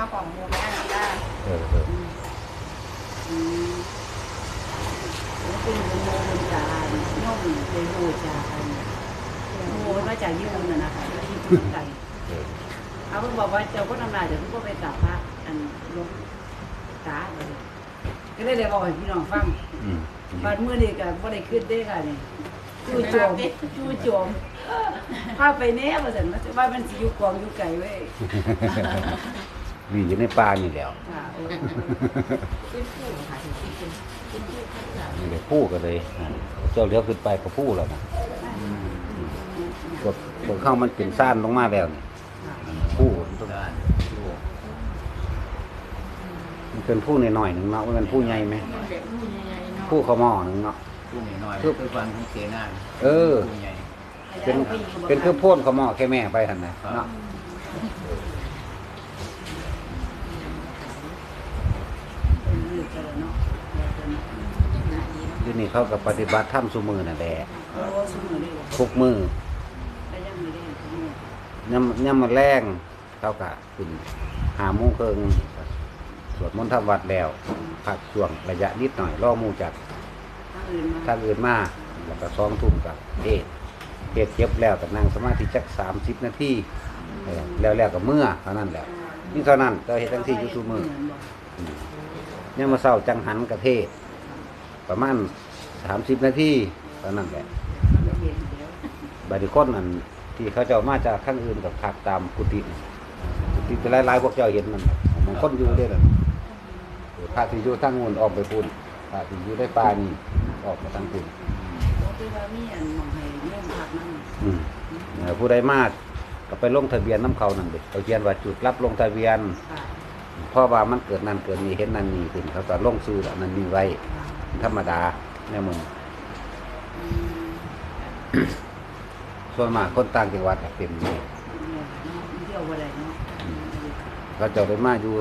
ข้าวของหมูแม่นี่ล่ะเออเอออืมแล้วเป็นโมเป็นจานย่อมเลยโมจานโมมาจากญี่ปุ่นน่ะนะคะที่ญี่ปุ่นไก่เออเอาเพิ่งบอกว่าเจ้าก็ทำลายเดี๋ยวเพิ่งก็ไปกราบพระอันหลวงตาเลยก็เลยเลยบอกให้พี่น้องฟังอืมบานมือนี่ก็บ่ได้ขึ้นได้ค่ะนี่จู่โจมจู่โจมพาไปแน่ว่าซั่นว่าว่ามันสิอยู่กองอยู่ไกลเว้ย มีอยู่ในป่านี่แหล้วค่ะเออเป็นผู้ค่ะที่เป็นเป็นผู้ข้างหลังนี่เลยพูดกันเลยอ่าเจ้าเลี้ยวขึ้นไปก็พูดแล้วนะพวกพวกเข้ามันเป็นซ่านลงมาแล้วนี่พูดมันต้องมันเป็นผู้หน่อยๆหนึ่งเนาะว่ามันผู้ใหญ่ไหมมันแบบผู้ใหญ่ๆเนาะผู้เขาหม้อหนึ่งเนาะผู้น้อยๆคือคือฟังของเสนาเออ ผู้ใหญ่ เป็นเป็นคือโพ่นเขาหม้อแค่แม่ไปหันนะเนาะ เป็นเรื่องกันแล้วเนาะแล้วแต่เนาะ ที่นี่เขากับปฏิบัติธรรมสุมือน่ะแหละโอ้สมือเลยว่ะทุกมือแล้วยังไม่ได้สมือย่ำย่ำมาแรงเขากะขึ้นหาโมงเคิงสวดมนต์ทำวัดแล้วพักช่วงระยะนิดหน่อยล่อหมูจากทางอื่นมาทางอื่นมาแล้วก็ซ้อมทุ่มกับเดทเฮ็ดเก็บแล้วกับนั่งสมาธิจักสามสิบนาทีเออแล้วแล้วกับเมื่อเท่านั้นแหละนี่เท่านั้นก็เฮ็ดทั้งที่อยู่ทุกมืออืมเนี่ยามมาเศร้าจังหันกระเทศประมาณ สามสิบนาทีเท่านั้นแหละบาริคนนั่นที่เขาเจ้ามาจากข้างอื่นกับพักตามกุฏิน่ะกุฏิเป็นหลายๆพวกเจ้าเห็นมันน่ะมันคนอยู่ได้เลยพระที่อยู่ทางนู้นออกไปพุ่นพระที่อยู่ในป่านี่ออกมาทางพุ่นคือว่ามีอันมองให้เรื่องผักนั่นอืมเอ่อผู้ใดมาก็ไปลงทะเบียนน้ำเขานั่นเด็กเขาเขียนว่าจุดรับลงทะเบียนค่ะเพราะว่ามันเกิดนั่นเกิดนี้เห็นนั่นนี่ขึ้นเขาก็ลงซื้อแล้วนั่นนี่ไว้ค่ะธรรมดา แน่มึงอืมส่วนมากคนต่างจังหวัดก็เต็มเลยเที่ยวบ่ได้เนาะเขาเจะไปมาอยู่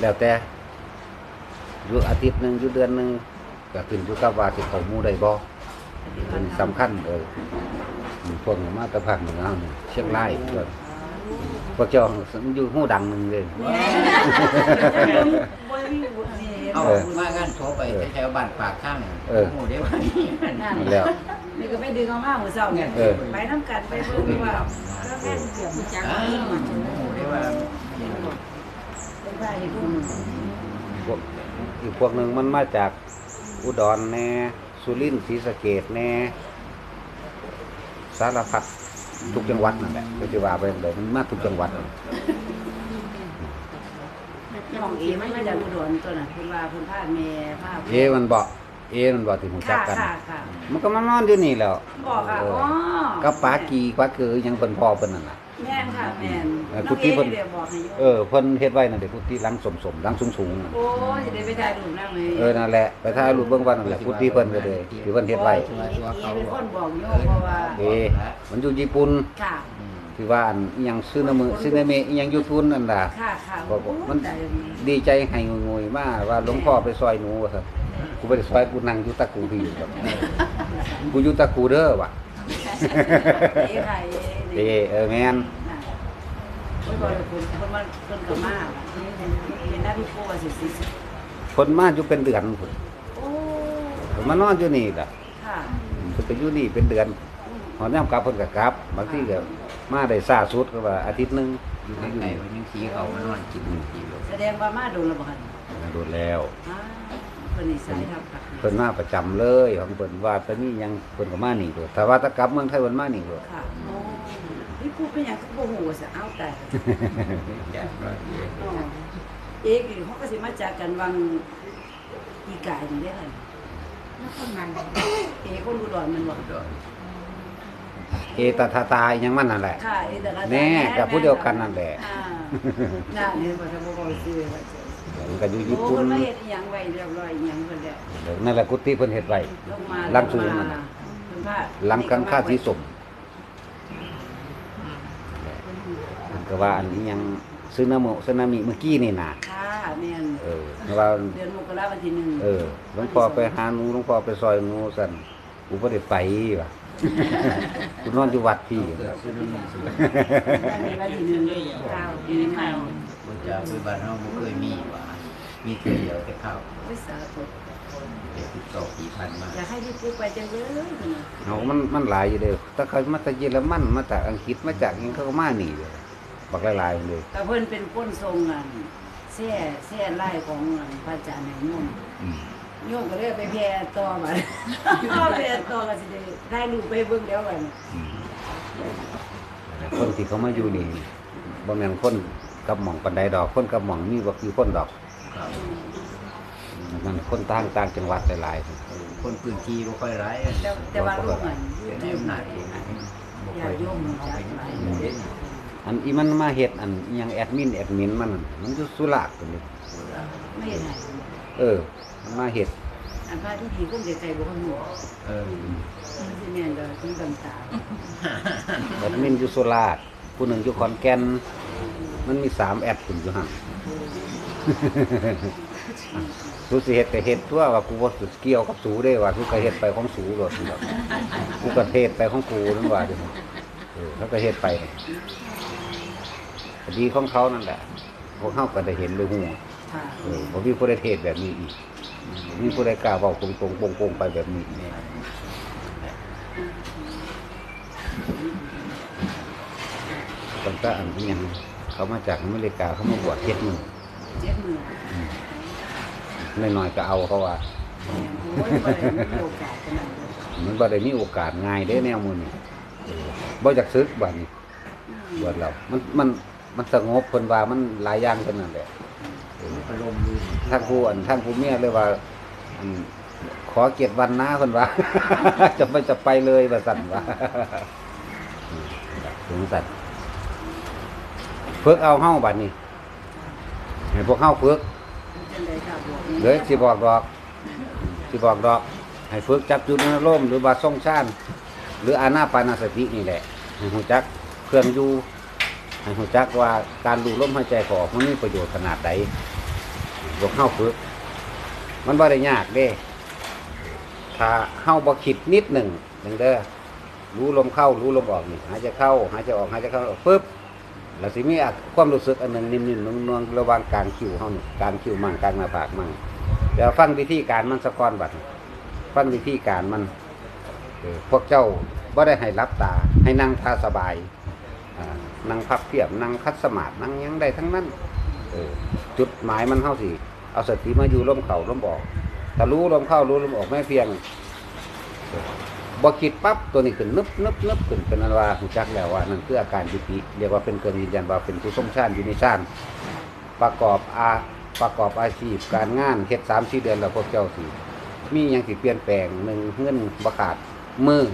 แล้วแต่อยู่อาทิตย์หนึ่งอยู่เดือนหนึ่งก็ขึ้นอยู่กับว่าสิเขาหมู่ใดบ่เป็นสำคัญเอออืมพวกมาแตะภาคเหนือนี่เชียงรายพวกพวกเจ้าอยู่หูดังหนึ่งเลยบ่มีบุญนี่ เอาเออมากันโทรไปแถวบ้านปากข้างเออหมู่ได้ว่านี่นั่นนั่นนั่นแล้วนี่ก็ไปดึงเอามามื้อเช้าเนี่ยเออไปน้ำกันไปเบิ่งว่าแล้วแม่นเสียมจังอ้าวนี่มันหมู่ได้ว่าเป็นไผคุณพวกอีกพวกหนึ่งมันมาจากอุดรแน่สุรินทร์ศรีสะเกดแน่สารพัดทุกจังหวัดนั่นแหละก็จะว่าไปเลยมันมาทุกจังหวัด ของเอมันมาจากอุดรตัวน่ะเพิ่นว่าเพิ่นพาแม่พาเอมันบอกเอมันบอกที่หูจักค่ะกันค่ะค่ะมันก็มานอนอยู่นี่แหล้วบอกค่ะเอออ๋อก็ปากีกว่าคือยังเป็นพ่อเป็นนั่นน่ะแม่นค่ะแม่นเออน้กุองฏิเอเพิ่นเดี๋ยวบอกให้อยู่เออเพิ่นเฮ็ดไว้นั่นเด็กพุทธิหลังสมๆหลังสูงๆน่ะโอ้ยจะได้ไปถ่ายรูปนั่งเลยเออนั่นแหละไปถ่ายรูปเบิ่งว่านั่นแหละพุทธิเพิ่นก็เลยที่เพิ่นเฮ็ดไว้เอเป็นคนบอกโยมเพราะว่าเอมันอยู่ญี่ปุ่นค่ะ ที่ว่าอันอิหยังซึนามิซึนามิอิหยังอยู่ทุนนั่นล่ะ ค่ะค่ะบอกว่ามัน ใจดีดีใจให้งวยๆมาว่าหลวงพ่อไปซอยหนูว่าซั่นกูบ่ได้ซอยกูนั่งอยู่ตะกูพี่อยู่ครับกูอยู่ตะกูเด้อว่ะเอ๋ค่ะเอ๋เอเออแม่นน่ะโอ้ยบอกเลยคุณคนมันคนกับมาเป็นหน้าพี่โป้ว่าสิสิเพิ่นมาอยู่เป็นเดือนพุ่นโอ้เพิ่นมานอนอยู่นี่ล่ะค่ะเพิ่นก็อยู่นี่เป็นเดือนหอนยามกลับเพิ่นก็กลับบางทีก็ มาได้ซ่าสุดก็ว่าอาทิตย์หนึงอยู่ไก่ที่อยู่ไก่นี่วันนี้สีเขามานอนกินกินลูกแสดงว่ามาโดนระเบิดโดนแล้วอ่าเพิ่นนี่ใส่ทับค่ะเพิ่นมาประจำเลยของเพิ่นว่าแตอนนี้ยังเพิ่นก็มานี่โดดถ้าว่าถ้ากลับเมืองไทยเพิ่นมานี่โดดค่ะโอ้พี่พูดเป็นหยังก็บ่ฮู้ว่าสิเอาแต่แก่ร้อยเอ็ดอ๋อเอกนี่เขาก็สิมาจากกันวังอีกายนี่ได้อค่ะแล้วคนมันเอกคนอุดรมันบอก ดอย เอตาทาตายยังมันนั่นแหละ ค่ะเอแต่ละแน่กับผู้เดียวกันนั่นแหละอ่าน่าเนี่ยบ่ทันบ่บอกชื่อว่าจะมันก็อยู่โอ้ญี่ปุ่นเพิ่นมาเฮ็ดอีหยังไว้เรียบร้อยอีหยังเพิ่นแล้วนั่นแหละกุฏิเพิ่นเฮ็ดไว้ ลงมาหลังสูงนั่นั่นนน่ะเพิ่นพาหลังกังค่าสีสมมันก็ว่าอันนี้ยังซึนามิซึนามิเมื่อกี้นี่น่ะค่ะแม่นเออเพราะว่า เดือนมกราวันที่หนึ่ง เออหลวงพ่อไปหาหนูหลวงพ่อไปซอยหนูสั่นกูบ่ได้ไปว่ะ กูนอนอยู่วัดพี่เกิดขึ้นนี่สิวันที่วันที่หนึ่งเก้าปีใหม่บ่จะไปบ้านเราบ่เคยมีว่ามีแค่เดียวแต่ข้าววิสาธุเด็กติดต่อกี่พันมาอยากให้พี่ปุ๊กไปจังเลยนี่เอามันมันหลายอยู่เด้อถ้าเขามาจากเยอรมันมาจากอังกฤษมาจากอิงเขาก็มานี่เลยบักหลายๆเลยก็เพิ่นเป็นก้นทรงอะแซ่แซ่ไล่ของพระอาจารย์แห่งนุ่มอืม โยมก็เลยไปแพร่ต่อมาก็แพร่ต่อก็สิได้ได้ลูกไปเบิ่งแล้วกันอืมคนที่เขามาอยู่นี่บ่แม่นคนกับหม่องปันใดดอกคนกับหม่องมีบ่กี่คนดอกครับมันคนต่างต่างจังหวัดหลายๆเออคนพื้นที่บ่ค่อยร้ายแต่แต่ว่าลูกมันอยู่เป็นในที่อำนาจเองบ่ค่อยเอาไปเล่น อันอีมันมาเฮ็ดอันอิหยังแอดมินแอดมินมันนั่นมันอยู่สุราษฎร์ตัวนี้ไม่เห็นไหนเออมันมาเฮ็ดอันพระที่ดีกุ้งใจบ่คนหัวเออมันสิแม่นก็ที่ต่างแอดมินอยู่สุราษฎร์ผู้หนึ่งอยู่ขอนแก่นมันมีสามแอดคุณอยู่หั่นสูสิเฮ็ดก็เฮ็ดทั่วว่ากูบ่สุดเกี่ยวกับสูเด้ว่ากูก็เฮ็ดไปของสูโลดนี่ดอกกูก็เทศไปของกูนั่นว่าเด้อเออเขาก็เฮ็ดไปค ดีของเขานั่นแหละพวกเฮาก็ได้เห็นเลยฮู้ๆค่ะเออบ่มีผู้ใดเทศแบบนี้อีกบ่มีผู้ใดกล้าเว้าตรงๆโปงๆไปแบบนี้อีกเนี่ยตั้งแต่อันที่ยังเขามาจากอเมริกาเขามาบวชเจ็ดมื้อเจ็บมือน้อยๆก็เอาเขาว่าโอ้ยบ่ได้มีโอกาสขนาดนั้นมันบ่ได้มีโอกาสง่ายเด้แนวมื้อนี้เออบ่อยากซึกบัดนี้บวชเรา มันมัน มันสงบเพิ่นว่ามันหลายอย่างเท่านั้นแหละเอออารมณ์ดีท่านผู้อันท่านผู้เมียเลยว่าอันขอเกียรติวันนะเพิ่นว่า จะไปจะไปเลยว่าสั่นว่าอืมถึงสั่นฝึกเอาเฮาบัดนี้ให้พวกเฮาฝึกจังได๋ค่ะบอกเดี๋ยวสิบอกดอกสิบอกดอก ให้ฝึกจับจุดอารมณ์หรือว่าทรงชาญหรืออานาปานสตินี่แหละให้หูจักเครื่องอยู่ ให้หูจักว่าการดูลมหายใจเขาออกมันมีประโยชน์ขนาดใดบวกเข้าฝึก มันบ่ได้ยากเด้ ถ้าเข้าบ่คิดนิดหนึ่งหนึ่งเด้อรู้ลมเข้ารู้ลมออกนี่หายใจเข้าหายใจออกหายใจเข้าปึ๊บแล้วสิมีอะความรู้สึกอันหนึ่งนิ่มๆนวลๆระหว่างกางคิ้วเฮานี่กางคิ้วมั่งกางหน้าผากมั่งเดี๋ยวฟังวิธีการมันสะก้อนบัดฟังวิธีการมันพวกเจ้าบ่ได้ให้รับตาให้นั่งท่าสบายอ่า นั่งพับเพียบนั่งคัดสมาธินั่งยังได้ทั้งนั้นเออจุดหมายมันเข้าสิเอาสติมาอยู่ร่มเข่าร่มออกถ้ารู้ลมเข้ารู้ลมออกไม่เพียงเอคิดปั๊บตัวนี้ขึ้นนึบนึบนึบขึ้นเป็นอันว่าหูจักแล้วว่านั่นคืออาการปิติเรียกว่าเป็นเกินยืนยันว่าเป็นผู้สมชาติอยู่ในชาติประกอบอาประกอบอาชีพการงานเฮ็ดสามสี่เดือนแล้วพวกเจ้าสิมีอย่างสิเปลี่ยนแปลงหนึ่งเงินบขาดมือ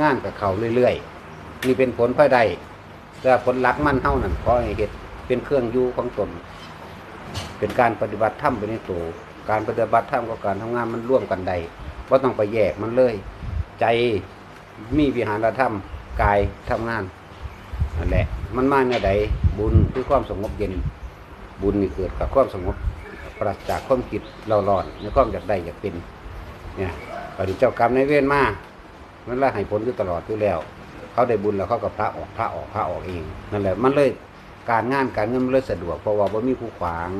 งานกับเขาเรื่อยๆนี่เป็นผลภายใด แต่ผลลักมันเท่านั้นขอให้เห็ดเป็นเครื่องอยู่ของตนเป็นการปฏิบัติธรรมไปในตัวการปฏิบัติธรรมกับการทำงานมันร่วมกันใดว่าต้องไปแยกมันเลย ใจมีวิหารธรรมกายทำงานนั่นแหละ มันมาเนี่ยใดบุญคือความสงบเย็น บุญนี่เกิดกับความสงบปราศจากความคิดเราร้อนในความอยากได้อยากเป็นเนี่ยปฏิเจ้ากรรมในเวรมามันละให้ผลอยู่ตลอดอยู่แล้ว เขาได้บุญแล้วเขาก็พระออกพระออกพระออกเองนั่นแหละมันเลยการงานการเงินมันเลยสะดวกเพราะว่าบ่มีผู้ขวาง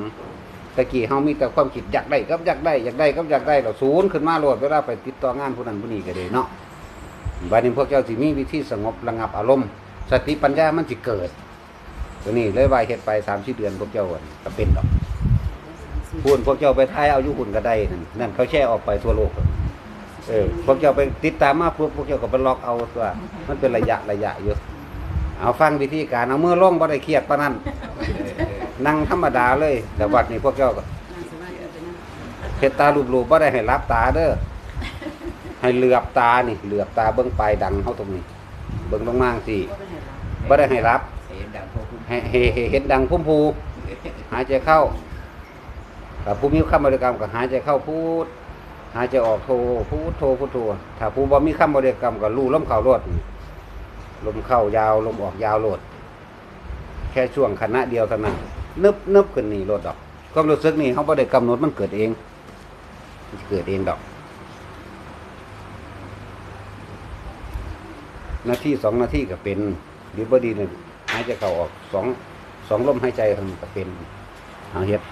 ตะกี้เฮามีแต่ความคิดอยากได้ก็อยากได้อยากได้ก็อยากได้เราศูนย์ขึ้นมาโลดเวลาไปติดต่องานผู้นั้นผู้นี้ก็ได้เนาะบัดนี้พวกเจ้าสิมีวิธีสงบระงับอารมณ์ สติปัญญามันสิเกิดตัวนี้เลยว่าเฮ็ดไป3 4เดือนพวกเจ้าอั่นก็เป็นดอกพูนพวกเจ้าไปทายเอาอยู่หุ่นก็ได้นั่นนั่นเขาแช่ออกไปทั่วโลกเออพวกเจ้าไปติดตามมาพวกพวกเจ้าก็ไปล็อกเอาตัวมันเป็นระยะระยะอยู่เอาฟังวิธีการเอาเมื่อล่งบ่ได้เครียดปานนั้นนั่งธรรมดาเลยแต่วัดนี้พวกเจ้าก็นั่งสมาธิไปนั่งเฮ็ดตาลูบๆบ่ได้ให้รับตาเด้อให้เหลือบตานี่ เหลือบตาเบิ่งปลายดังเฮาตรงนี้ เบิ่งลงมาสิก็ไปไหนล่ะบ่ได้ให้รับเสียงดังพวกคุณให้ให้ให้เฮ็ดดังพุ่มพูหายใจเข้าถ้าผู้มีคำบริกรรมก็หายใจเข้าพูด หายใจออกโทพูดโทพุทโธถ้าผู้บ่มีคำบริกรรมก็รู้ลมเข้าโลดลมเข้ายาวลมออกยาวโลด แค่ช่วงขณะเดียวเท่านั้นนึบนึบขึ้นนี่โลดดอกความรู้สึกนี่เขาบ่ได้กำหนดมันเกิดเองเกิดเองดอก นาทีสองนาทีก็เป็นหรือบ่ดีเลยหายใจเข้าออกสองสองลมหายใจมันก็เป็นเอาเฮ็ด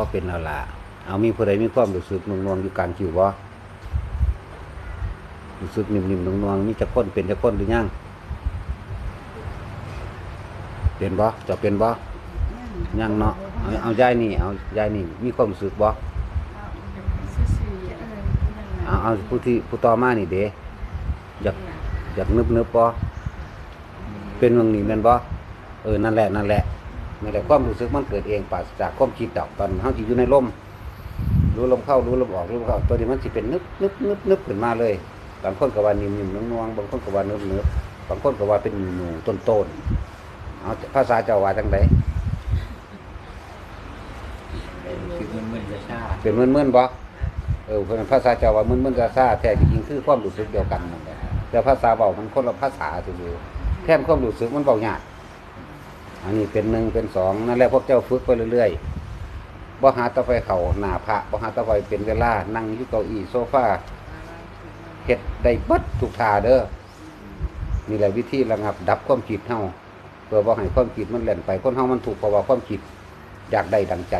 อเป็นแล้วล่ะเอามีผู้ใดมีความรู้สึกนวงๆอยู่กลางคิวบ่รู้สึกนิ่มๆนวงๆมีจะค้นเป็นจะค้นหรือยังเป็นบ่จะเป็นบ่ยังเนาะเอาเอายายนี่ เอายายนี่ มีความรู้สึกบ่ซื่อเอาเอาผู้ที่ผู้ต่อมานี่เด้อยากอยากนึบนึบบ่เป็นวงนี้แม่นบ่เออนั่นแหละนั่นแหละ นั่นแหละความรู้สึกมันเกิดเองปราศจากความคิดดอกตอนเฮาสิอยู่ในลมรู้ลมเข้ารู้ลมออกรู้ลมเข้าตัวนี้มันสิเป็นนึบนึบนึบนึบขึ้นมาเลยบางคนก็ว่านิ่มๆนวลๆบางคนก็ว่านึบนึบบางคนก็ว่าเป็นหนูๆต้นๆเอาภาษาเจ้าว่าจังไดคือมันมึนๆจะชาเป็นมึนๆบ่เออเพิ่นภาษาเจ้าว่ามึนๆซาๆแท้จริงๆคือความรู้สึกเดียวกันนั่นแหละแต่ภาษาเว้ามันคนละภาษาซื่อๆแค่นความรู้สึกมันเว้ายาก อันนี้เป็นหนึ่งเป็นสองนั่นแหละพวกเจ้าฝึกไปเรื่อยๆบ่หาตะไฟเข่าหนาพระบ่หาตะไฟเป็นเวลานั่งอยู่เก้าอี้โซฟาเฮ็ดได้บิดทุกท่าเด้อนี่แหละวิธีระงับ ดับความคิดเฮาเพื่อบ่ให้ความคิดมันเล่นไปคนเฮามันถูกเพราะว่าความคิดอยากได้ดังใจ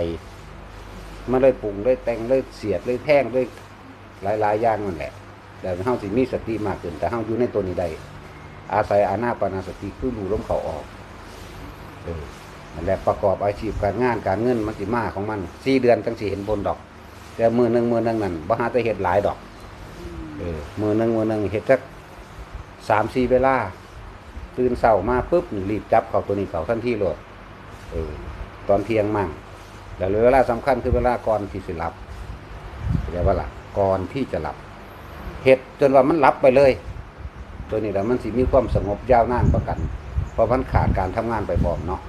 มันเลยปรุงเลยแต่งเลยเสียดเลยแท่งเลยหลายๆอย่างนั่นแหละแต่เฮาสิมีสติมากขึ้นแต่เฮาอยู่ในตัวนี้ได้อาศัยอานาปานาสติคือรู้ลมเขาออก นั่นแหละประกอบอาชีพการงานการเงินมันสิมาของมันสี่เดือนจังสิเห็นผลดอก แต่มือหนึ่งมือหนึ่งนั่นบ่หาแต่เห็ดหลายดอกเออมือหนึ่งมือหนึ่งเห็ดสักสามสี่เวลาตื่นเช้ามาปุ๊บรีบจับเขาตัวนี้เขาทันทีโหลดเออตอนเที่ยงมั่งแล้วเวลาสำคัญคือเวลาก่อนที่สิหลับเรียกว่าล่ะก่อนที่จะหลับเห็ดจนว่ามันหลับไปเลย ตัวนี้แหละมันสิมีความสงบยาวนานประกัน เพราะมันขาดการทำงานไปพร้อมเนาะ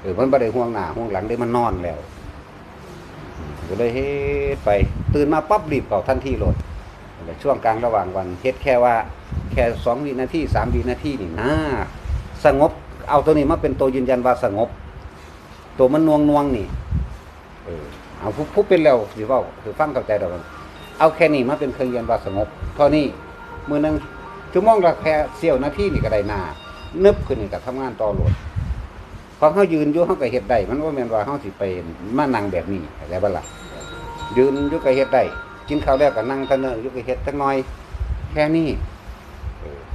เออมันบ่ได้ห่วงหน้าห่วงหลังได้มันนอนแล้วก็เลยเฮ็ดไปตื่นมาปั๊บรีบเข้าทันทีโหลดช่วงกลางระหว่างวันเฮ็ดแค่ว่าแค่สองวินาทีสามวินาทีนี่นะสงบ เอาตัวนี้มาเป็นตัวยืนยันว่าสงบ ตัวมันนวงนวงนี่ เออเอาผู้ผู้เป็นแล้วสิเว่าคือฟังเข้าใจดอกมันเอาแค่นี้มาเป็นเครื่องยืนยันว่าสงบเท่านี้มือหนึงชั่วโมงละแค่เสี้ยวนาทีนี่ก็ได้นา นึบขึ้นนี่ก็ทำงานต่อโหลดพอเขายืนอยู่เขาก็เฮ็ดได้มันว่าแมนว่าเขาสิไปมานั่งแบบนี้เข้าใจบ่ล่ะยืนอยู่ก็เฮ็ดได้กินข้าวแล้วก็นั่งทะเนออยู่ก็เฮ็ดจักหน่อย แค่นี้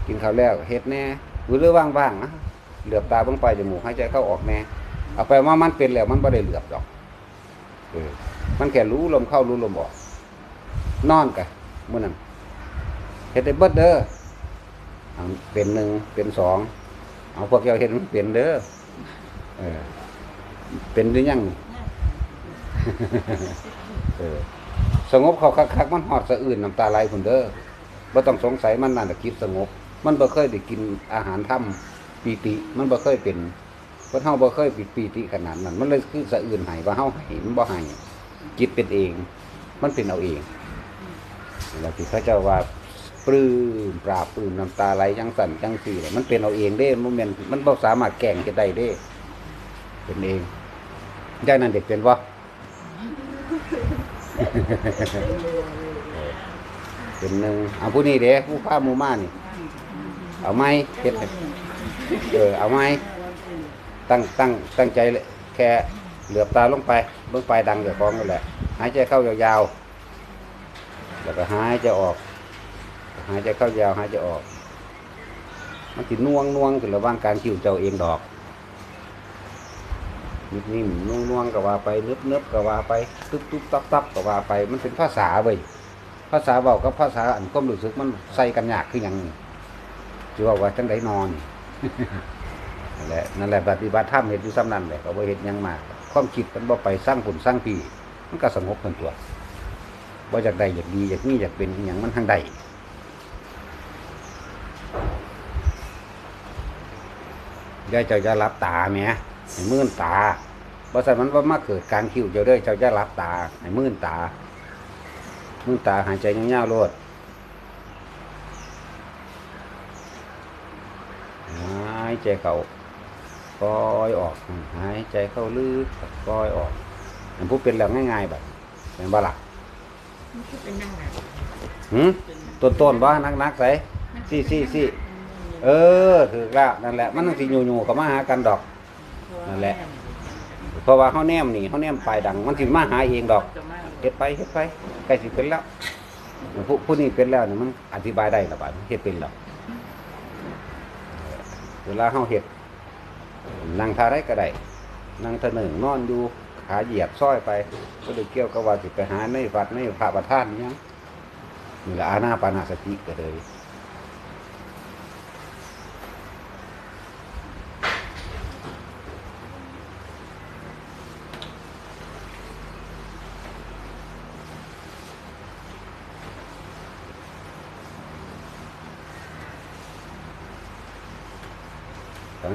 กินข้าวแล้วเฮ็ดแน่หรือเรื่องว่างๆนะเหลือบตาเบิ่งไปจมูกหายใจเข้าออกแน่เอาไปว่ามันเป็นแล้วมันบ่ได้เหลือบดอกมันแค่รู้ลมเข้ารู้ลมออกนอนกะมื้อนั้นเฮ็ดได้เบิดเด้ออเป็นหนึ่งเป็นสอง เอาพวกเจ้าเฮ็ดมันเป็นเด้อเออ เป็นหรือยังเออสงบเขาคักๆมันหอดสะอื่นน้ำตาไหลพุ่นเด้อบ่ต้องสงสัยมันนั่นน่ะคิดสงบ มันบ่เคยได้กินอาหารถ้ำปีติ มันบ่เคยเป็นเพราะเฮาบ่เคยปิดปีติขนาดนั้น มันเลยคือสะอื่นให้ว่าเฮาให้มันบ่ให้จิตเป็นเอง มันเป็นเอาเองแล้วที่พระเจ้าว่า ปลื้มปราบปลื้มน้ำตาไหลจังสั่นจังสี่เนี่ยมันเป็นเอาเองเด้มันม่นมันบ่สามารถแกล้งจะได้เด้ เป็นเองย่านั้นเด็กเป็นบ่เป็นหนึ่งเอาผู้นี้เด้ผู้พามูม่านี่เอาไหมเฮ็ดเออเอาไหมตั้งตั้งตั้งใจเลยแค่เหลือบตาลงไปเบื้องปดังเดี๋ยวฟ้องกันแหละหายใจเข้ายาวๆแล้วก็หายใจออก หายใจเข้ายาวหายใจออก มันติน่วงน่วงถึงระว่างการคิวเจ้าเองดอกนิ่มนิ่มนุ่งนุ่งก็ว่าไปเนึบนึบก็ว่าไปตึ๊บตุ๊บตับตับก็ว่าไป มันเป็นภาษาเว้ยภาษาเบากับภาษาอันก้มรู้สึกมันใส่กันยากคือหยังนี่จะว่าว่าจังไดนอนนั่นแหละนั่นแหละปฏิบัติธรรมเห็นอยู่ซ้ำนั่นแหละก็บ่เห็นยังมากความคิดมันบ่ไปสร้างผลสร้างปีมันก็สงบกันตัวบ่อยากได้อยากดีอยากมีอยากเป็นอย่างมันทางใด ยายเจ้าจะรับตาแหมให้มื่นตาบ่ซั่นมันบ่มาเกิดการคิ้วเจ้าเด้อเจ้าจะรับตาให้มื่นตา มื่นตาหายใจยาวๆโลดหายใจเข้าปล่อยออกหายใจเข้าลึกปล่อยออกอันผู้เป็นแล้วง่ายๆแบบเป็นบ่ล่ะมันคือเป็นนั่งแบบหืมต้นต้นๆบ่นักนักๆใส่ซี่ซี่ซี่ เออถือแล้วนั่นแหละ มันต้องสิอยู่ๆก็มาหากันดอก นั่นแหละ เพราะว่าเขาแนมนี่เขาแนมปลายดัง มันสิมาหาเองดอกจะมาเฮ็ดไปเฮ็ดไปใกล้สิเป็นแล้วผู้ผู้นี้เป็นแล้วนี่มันอธิบายได้และบาดเฮ็ดเป็นแล้วเวลาเฮาเฮ็ดนั่งท่าได้ก็ได้นั่งทะหนึ่งนอนอยู่ขาเหยียบซ้อยไป ก็ได้เกี่ยวกับว่าสิไปหาในวัดในพระประธานอิหยังนี่ละอาณาปานาสติก็เลย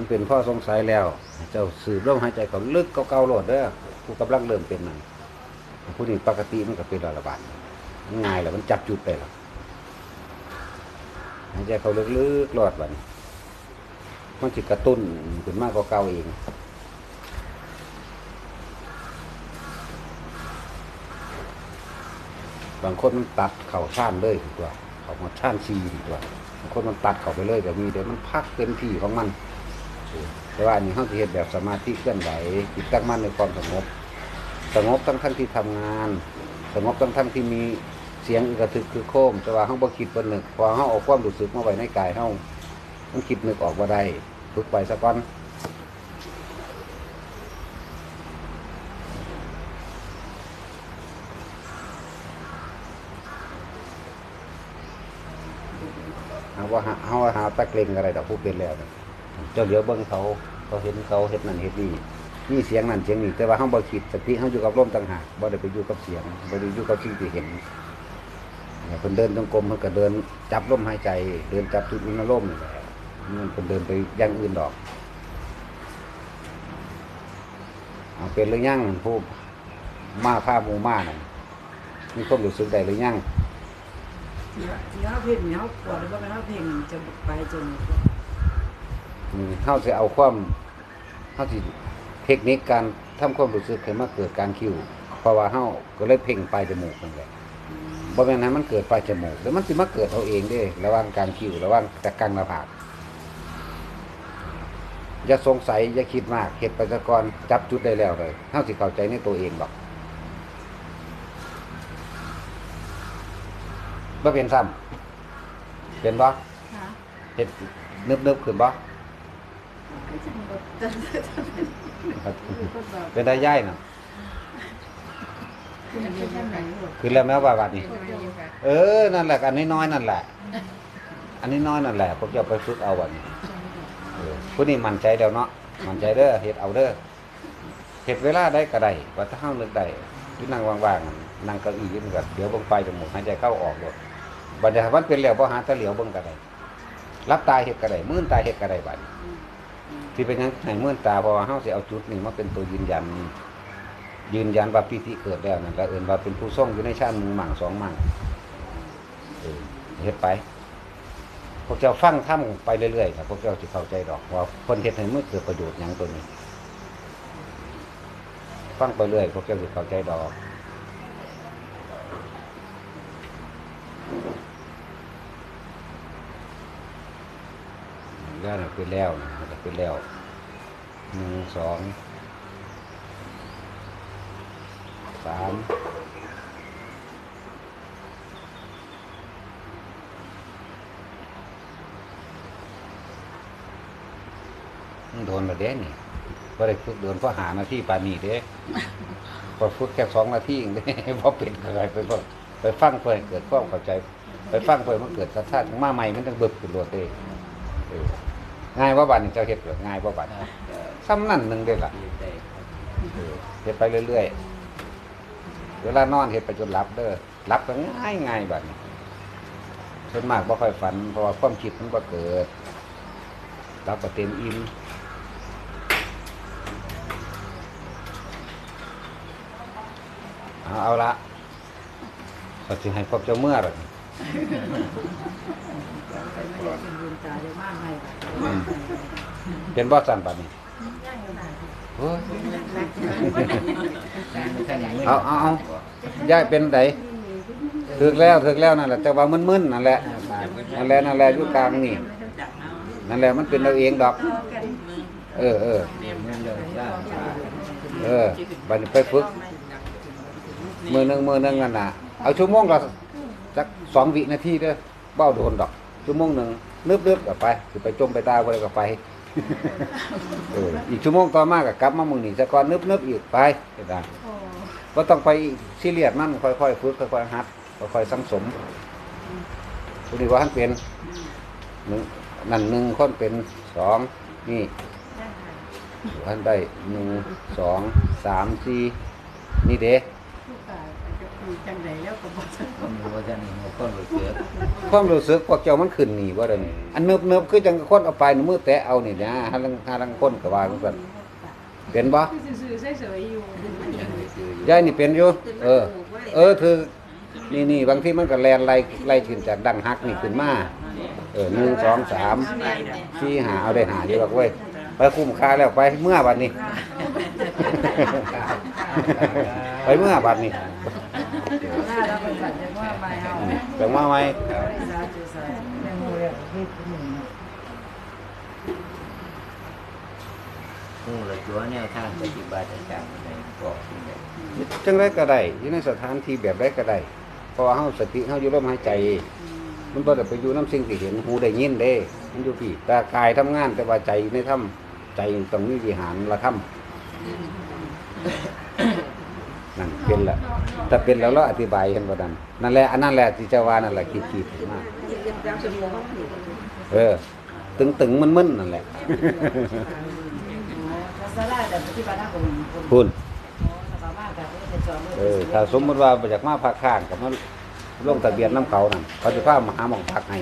มันเป็นข้อสงสัยแล้ว เจ้าสืบลมหายใจเขาลึกเก่าๆโลดเด้อผู้กำลังเริ่มเป็นนั่นผู้นี้ปกติมันก็เป็นระบาดง่ายแหละมันจับจุดได้แล้วหายใจเขาลึกๆรอดบันมันจะกระตุ้นขึ้นมากกว่าเก่าเองบางคนมันตัดเข่าช่านเลยดีกว่าเขามาช่านซีดีกว่าบางคนมันตัดเข่าไปเลยเดี๋ยวมีเดี๋ยวมันพักเต็มที่ของมัน แต่ว่าอันนี้เขาจะเห็นแบบสมาธิเคลื่อนไหวจิตตั้งมั่นในความสงบ สงบทั้งทั้งที่ทำงาน สงบทั้งทั้งที่มีเสียงอึกระทึกคือโครมแต่ว่าเขาบ่คิดบ่นึกพอเขาเอาความรู้สึกมาไว้ในกายเขามันคิดนึกออกบ่ได้ฝึกไปสักวันเอาว่าหาเอาว่าหาตะเกรงอะไรดอกผู้เป็นแล้วนะ เจ้าเดี๋ยวเบิ่งเขาเขาเห็นเขาเฮ็ดนั่นเฮ็ดนี่มีเสียงนั่นเสียงนี่แต่ว่าเขาบ่คิดสติเขาอยู่กับลมต่างหากบ่ได้ไปอยู่กับเสียงบ่ได้อยู่กับสิ่งที่เห็นเนี่ยเพิ่นเดินจงกรมเพิ่นก็เดินจับลมหายใจ เดินจับจุดอุณหลมนี่แหละมันเพิ่นเดินไปอย่างอื่นดอกเอาเป็นหรือยังผู้มาผ้ามูมานั่นมีความรู้สึกได้หรือยังที่เขาเพ่งเนี่ยเขาปวดหรือว่าเขาเพ่งจะไปจน เฮาสิเอาความเฮาสิเทคนิคการทำความรู้สึกให้มาเกิดการคิวเพราะว่าเฮาก็เลยเพ่งปลายจมูกนั่นแหละบ่แม่นให้มันเกิดปลายจมูกแล้วมันสิมาเกิดเอาเองเด้ระหว่างการคิ้วระหว่างตะกังหน้าผากอย่าสงสัยอย่าคิดมากเฮ็ดไปซะก่อนจับจุดได้แล้วเลยเฮาสิเข้าใจในตัวเองดอกบ่เป็นซ้ำเป็นบ่ค่ะเฮ็ดนึบๆขึ้นบ่ เป็นได้ย่ายนะเนเป็นแค่ไหนหรอแล้วแม้ว่าบัดนี้ เออ นั่นแหละ อันนี้น้อยนั่นแหละ อันนี้น้อยนั่นแหละผมจะเอาไปฝึกเอาวันนี้ผู้นี้มันใจเดี๋ยวเนาะมันใจเด้อเฮ็ดเอาเด้อเฮ็ดเวลาได้ก็ได้ว่าถ้าเฮานึกได้ที่นั่งว่างๆนั่งเก้าอี้นี่ก็เดี๋ยวเบิ่งไปจมูกหายใจเข้าออกโดดบัดนี้มันเป็นแล้วบ่หาตะเหลียวบิ่งก็ได้รับตาเฮ็ดก็ได้มื่นตาเฮ็ดก็ได้บัดนี้ ที่เป็นยังให้มื่นตาพราวเฮาสิเอาจุดนี้มาเป็นตัวยืนยัน ยืนยันว่าปิติเกิดแล้วนั่นแล้วเอิ้นว่าเป็นผู้ทรงอยู่ในชาติหนึ่งหมั่งสองหมั่งเออเฮ็ดไปพวกเจ้าฟังถ้ำไปเรื่อยๆครับพวกเจ้าจะเข้าใจดอกว่าคนเฮ็ดให้มือเกิดประโยชน์หยังตัวนี้ ฟังไปเรื่อยพวกเจ้าจะเข้าใจดอก แล้วนี่เป็นแล้วนะมันก็เป็นแล้วหนึ่งสองสามโดนระเด้นี่บ่ได้ฝึกเดินเพราะหานาที่ปานีเด้พอฝึกแค่สองนาทีเองเด้บ่เป็นอะไรไปบ่ไปฟังเพื่อเกิดความเข้าใจ ไปฟังเพื่อมันเกิดศรัทธามาใหม่มันต้องเบิกขึ้นรวดเด้เออ ง่ายว่าบัดนี้เจ้าเฮ็ดเหรอง่ายว่าบัดซ้ำนั่นหนึงเด้ล่ะได้เออเฮ็ดไปเรื่อยๆเวลานอนเฮ็ดไปจนหลับเด้อหลับก็ง่ายง่ายแบบนี้ส่วนมากบ่ค่อยฝันเพราะว่าความคิดมันบ่เกิดหลับก็เต็มอิ่มเอาเอาละก็สิให้พวกเจ้าเมื่อหรอกไปไม่ได้ เป็นบ่สั่นบัดนี้โอ้ยเอาเอาเอาย้ายเป็นไดถึกแล้วถึกแล้วนั่นแหละแต่ว่ามึนๆนั่นแหละนั่นแหละนั่นแหละอยู่กลางนี่นั่นแหละมันเป็นเราเองดอก เออเออเออบันไปฝึกมือหนึงมือหนึงนั่นน่ะเอาชั่วโมงละ สักสองวินาทีเด้อเบ้าโดนดอกชั่วโมงหนึ่งนึบๆก็ไปสิไปจมไปตายบ่ได้ก็ไปเอออีกชั่วโมงต่อมาก็กลับมามึงนี่ซะก่อนนึบๆอีกไปก็ได้บ่ต้องไปซีเรียสมันค่อยๆฝึกค่อยๆหัดค่อยๆสังสมตัวนี้ว่าท่านเป็นหนึ่งนั่นหนึ่งคนเป็นสองนี่ท่านได้หนึ่งสองสามสี่นี่เด้ผู้ตายจะคุยจังไดแล้วก็บอกคนรู้ว่าจะนี่หัวคนรู้เสือความรู้สึกพวกเจ้ามันขึ้นนี่ว่าเดินอันเนิบเนิบๆคือจังคนเอาไปมือแตะเอานี่นะหาลังหาลังคนก็ว่าจังซั่นเป็นบ่ซื่อๆเฉยๆอยู่ยายนี่เป็นอยู่เออ เออคือนี่นี่บางทีมันก็แลนไล่ไล่ขึ้นจากดังฮักนี่ขึ้นมาเออหนึ่งสองสามสี่หาเอาได้หาอยู่หรอกเว้ยไปคุ้มค่าแล้วไปเมื่อบัดนี้ ไปเมื่อบัดนี้ หน้าเราเป็น สัตว์จะว่าไปเฮาจังว่าไหมสาธุสาธุแม่โมเรียที่หนึ่งหูละตัวแนวทางปฏิบัติจากในบอกที่ไหนจังไรก็ได้อยู่ในสถานที่แบบไรก็ได้พราะว่าเฮาสติเฮาอยู่ลมหายใจ มันบ่ได้ไปอยู่น้ำสิ่งที่เห็นหูได้ยินเด้ มันอยู่พี่ต่กายทำงานแต่ว่าใจในถ้ำใจต้องมีวิหารละถ้ำ นั่นเป็นละถ้าเป็นแล้วเราอธิบายเห็นบ่ดันนั่นแหละอันนั้นแหละที่จะว่านั่นแหละคิดคิดมากเออ ตึงตึงมันมึนๆนั่นแหละภาษาลาแต่ปฏิบัติหน้าของคุณเออถ้าสมมติว่ามาจากมาพักข้างกับมาลงทะเบียนน้ำเขานั่นเขาจะพามาหาหมองพักให้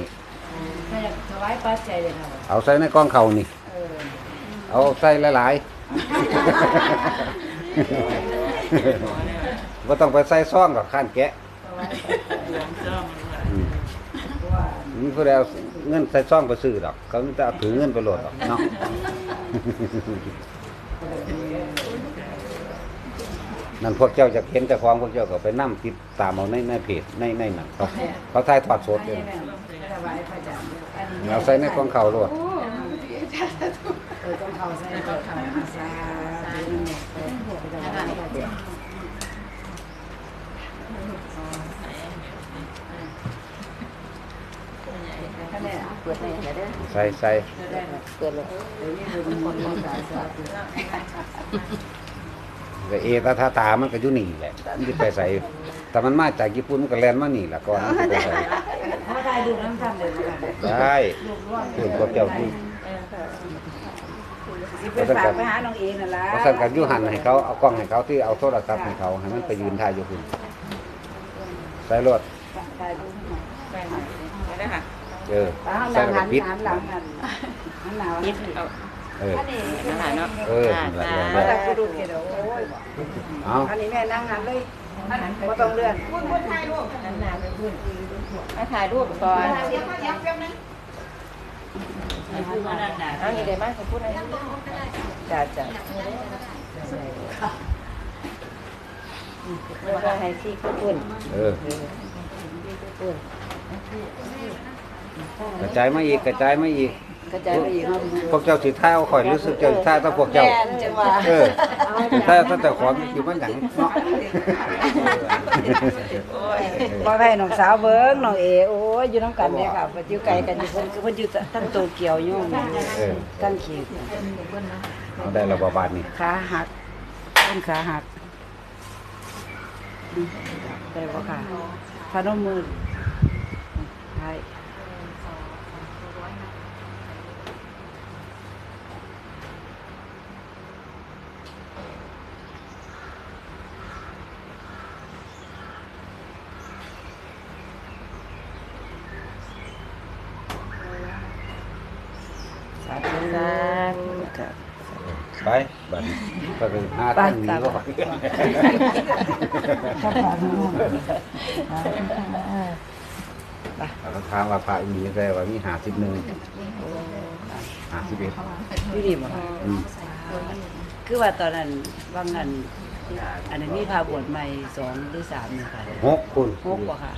เอาใส่ในกล้องเขานี่ เอาใส่หลายๆ ว่าต้องไปใส่ซ่องกับข้านแกะถวายอืมว่ามีผู้ใดเอาเงินใส่ซ่องไปซื้อดอก เขาจะเอาถือเงินไปโหลดดอกเนาะนั่นพวกเจ้าจะเห็นเจ้าของพวกเจ้าก็ไปนั่ติดตามเอาในในเพจในในนั่นเขาเขาถ่ายทอดสดอันเลยนี้แม่ถวายพระจันทร์อันนี้เอาใส่ในกล้องเขาโลดเออต้องเข้าใส่ต้องเข้าอาสาธุนี่แม่ ไปถวายพระจันทร์ท่านเนี่ยเปิดในไหนเด้อใส่ใส่เปิดเลยเดี๋ยวนี้ดูคนมองตาสาธุแต่เอตาตาตามันก็อยู่นี่แหละมันจะไปใส่แต่มันมาจากญี่ปุ่นมันก็แลนมานี่แหละก่อนมันสิไปใส่เขาได้ดูน้ำท่านเลยค่ะได้ลูกร่วงคุณพวกเจ้าอยู่ สิไปฝากไปหาน้องเองนั่นล่ะเขาสั่งกันอยุหันให้เขาเอากล้องให้เขาที่เอาโทรศัพท์ให้เขาให้มันไปยืนถ่ายอยู่คุณใส่รถได้ดูให้หน่อยไปได้ค่ะเออตาใส่หลังแล้วหัก็นปิดหันหลังหันหันหนาวยินี่บเอาเอออาหารเนาะเออนั่นแหละมาจากกูดูเห็นโอ้ยเอาอันนี้แม่นั่งหันเลยบ่ต้องเลื่อนมาถ่ายรูปก่อนเอาอย่าง เดียวมากขอพูดอะไรจ้าจ้าเรื่องว่าให้ซี่ข้าวปุ้นเออกระจายมาอีกกระจายมาอีกกระจายไปอีกเนาะพวกเจ้าสิท้ายเอาข่อยรู้สึกเจ้าสิท้ายถ้าพวกเจ้าแม่นจังว่าเออถ้าถ้าเจ้าของอยู่มันหยังเนาะบ่ให้น้องสาวเบิ่งน้องเอโอ้ ยอยู่น้ำกันเนี่ยค่ะเพิ่นอยู่ไกลกันอยู่เพิ่นคือเพิ่นอยู่ทั้งโตเกียวอยู่เออทั้งเขตเอาได้ระบาบานนี่ขาหักต้นขาหักได้บ่ค่ะพนมมือใช่ สาธุสาธุค่ะไปบัดนี้ก็คือหาตั้งนี้ก็เราถามว่าพระอีนี้ได้ว่ามีหาสิบหนึ่งหาสิบเอ็ดนี่ดีบ่ค่ะอืมคือว่าตอนนั้นว่างานอันนี้มีพาบวชใหม่สองหรือสามเนี่ยค่ะหกคนหกบ่าค่ะ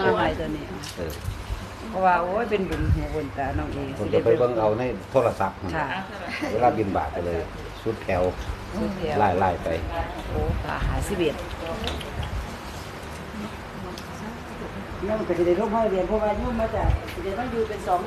มาใหม่ตัวนี้ เออเพราะว่าโอ้ยเป็นบุญหัวบุญตาน้องเองคนจะไปเบิ่งเอาในโทรศัพท์ค่ะเวลาบินบาทไปเลย สุดแถวสุดเดียวไล่ไล่ไป โอ้ตาหาสิบเอ็ดโยมก็จะได้ร่วมห้องเรียนเพราะว่าโยมมาจากจะได้ต้องอยู่เป็นสอง